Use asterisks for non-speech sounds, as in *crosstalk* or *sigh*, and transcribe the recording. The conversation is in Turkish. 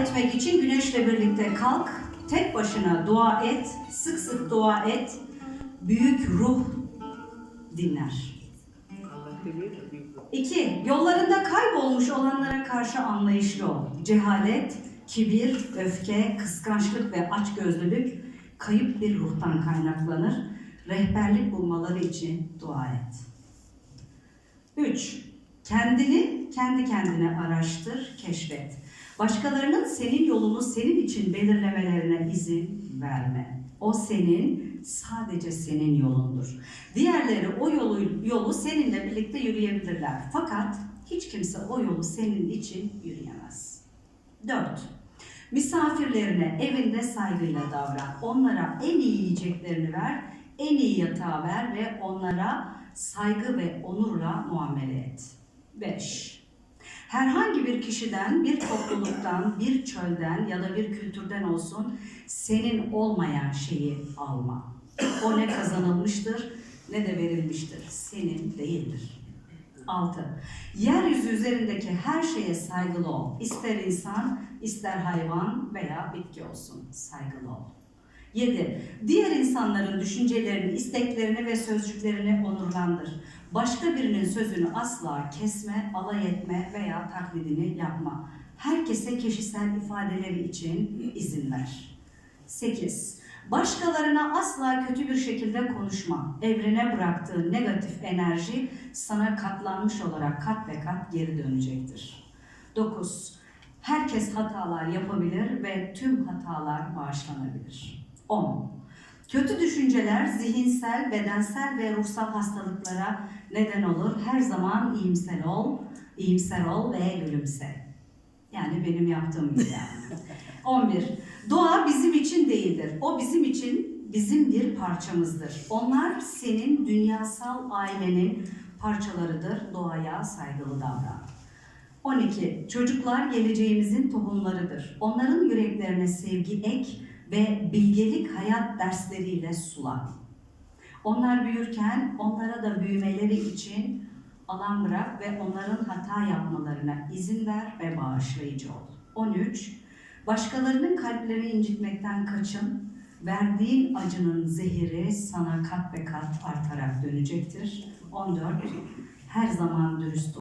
etmek için güneşle birlikte kalk, tek başına dua et, sık sık dua et, büyük ruh dinler. 2. Yollarında kaybolmuş olanlara karşı anlayışlı ol. Cehalet, kibir, öfke, kıskançlık ve açgözlülük kayıp bir ruhtan kaynaklanır. Rehberlik bulmaları için dua et. 3. Kendini kendi kendine araştır, keşfet. Başkalarının senin yolunu senin için belirlemelerine izin verme. O senin, sadece senin yolundur. Diğerleri o yolu, yolu seninle birlikte yürüyebilirler. Fakat hiç kimse o yolu senin için yürüyemez. 4. Misafirlerine evinde saygıyla davran. Onlara en iyi yiyeceklerini ver, en iyi yatağı ver ve onlara saygı ve onurla muamele et. 5. Herhangi bir kişiden, bir topluluktan, bir çölden ya da bir kültürden olsun senin olmayan şeyi alma. O ne kazanılmıştır ne de verilmiştir. Senin değildir. 6. Yeryüzü üzerindeki her şeye saygılı ol. İster insan, ister hayvan veya bitki olsun. Saygılı ol. 7. Diğer insanların düşüncelerini, isteklerini ve sözcüklerini onurlandır. Başka birinin sözünü asla kesme, alay etme veya taklidini yapma. Herkese kişisel ifadeleri için izin ver. 8. Başkalarına asla kötü bir şekilde konuşma. Evrene bıraktığı negatif enerji sana katlanmış olarak kat ve kat geri dönecektir. 9. Herkes hatalar yapabilir ve tüm hatalar bağışlanabilir. 10. Kötü düşünceler zihinsel, bedensel ve ruhsal hastalıklara neden olur. Her zaman iyimser ol, iyimser ol ve gülümse. Yani benim yaptığım gibi yani. *laughs* 11. Doğa bizim için değildir. O bizim için bizim bir parçamızdır. Onlar senin dünyasal ailenin parçalarıdır. Doğaya saygılı davran. 12. Çocuklar geleceğimizin tohumlarıdır. Onların yüreklerine sevgi ek ve bilgelik hayat dersleriyle sula. Onlar büyürken onlara da büyümeleri için alan bırak ve onların hata yapmalarına izin ver ve bağışlayıcı ol. 13. Başkalarının kalplerini incitmekten kaçın. Verdiğin acının zehiri sana kat be kat artarak dönecektir. 14. Her zaman dürüst ol.